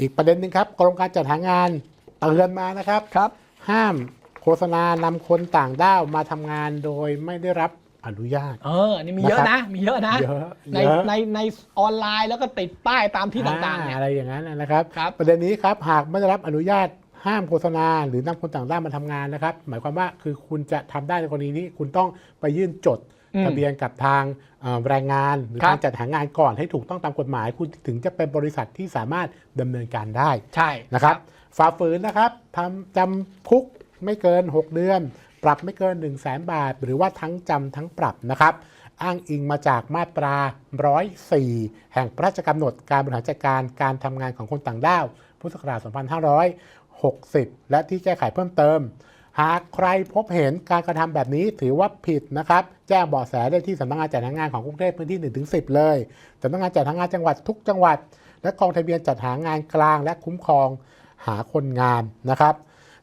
อีกประเด็นหนึ่งครับกรมการจัดหางานเตือนมานะครับครับ ห้ามโฆษณานำคนต่างด้าวมาทำงานโดยไม่ได้รับอนุญาต เอออันนี้มีเยอะนะครับนะ มีเยอะนะ เยอะในเยอะ ในในออนไลน์แล้วก็ติดป้ายตามที่ต่างๆอ่เนี่ย อะไรอย่างนั้นนะครับ ครับ ประเด็นนี้ครับหากไม่ได้รับอนุญาต ห้ามโฆษณาหรือนำคนต่างด้าวมาทำงานนะครับ หมายความว่าคือคุณจะทำได้ในกรณีนี้ คุณต้องไปยื่นจดอืมทะเบียนกับทางเอ่อแรงงานหรือครับทางจัดหางานก่อนให้ถูกต้องตามกฎหมาย คุณถึงจะเป็นบริษัทที่สามารถดำเนินการได้ใช่นะครับฝ่าฝืนนะครับทำจำคุกไม่เกิน 6 เดือน ปรับไม่เกิน 1 0 0 0 0แบาท หรือว่าทั้งจำทั้งปรับนะครับ อ้างอิงมาจากมาตรา 104 แห่งพระราชกำหนดการบริหารจัดการการทำงานของคนต่างด้าว พุทธศักราช 60 และที่แก้ไขเพิ่มเติม หากใครพบเห็นการกระทำแบบนี้ถือว่าผิดนะครับ แจ้งเบาะแสได้ที่สำนักงานจัดหางานของกรุงเทพพื้นที่ 1-10 เลยสำนักงานจัดหางานจังหวัดทุกจังหวัด และกองทะเบียนจัดหางานกลางและคุ้มครองหาคนงานนะครับ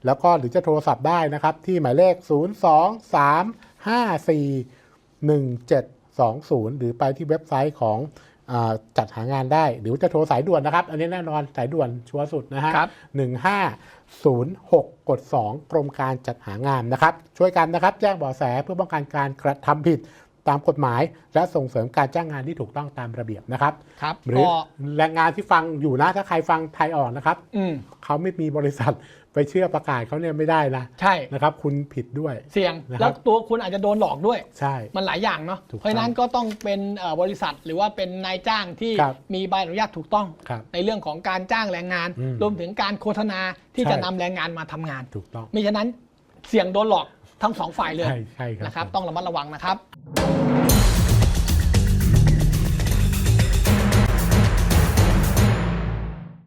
แล้วก็หรือจะโทรศัพท์ได้นะครับ ที่หมายเลข 023541720 หรือไปที่เว็บไซต์ของ จัดหางานได้ หรือว่าจะโทรสายด่วนนะครับ อันนี้แน่นอนสายด่วนชัวร์สุดนะฮะครับ1506กด2กรมการจัดหางานนะครับ ช่วยกันนะครับ แจ้งเบาะแสเพื่อป้องกันการกระทำผิด ตามกฎหมาย และส่งเสริมการจ้างงานที่ถูกต้องตามระเบียบนะครับครับหรือก็ แรงงานที่ฟังอยู่นะถ้าใครฟังไทยออกนะครับอืมเขาไม่มีบริษัทไปเชื่อประกาศเขาเนี่ยไม่ได้นะใช่ นะครับ คุณผิดด้วย เสี่ยง นะครับ แล้วตัวคุณอาจจะโดนหลอกด้วย ใช่ มันหลายอย่างเนาะ ถูกต้องเพราะฉะนั้นก็ต้องเป็นเอ่อบริษัทหรือว่าเป็นนายจ้างที่ครับ มีใบอนุญาตถูกต้อง ครับ ในเรื่องของการจ้างแรงงาน อืมรวมถึงการโฆษณาที่ใช่ จะนำแรงงานมาทำงานถูกต้อง มิฉะนั้นเสี่ยงโดนหลอก ทั้งสองฝ่ายเลยใช่ใชครับ นะครับ ต้องระมัดระวังนะครับ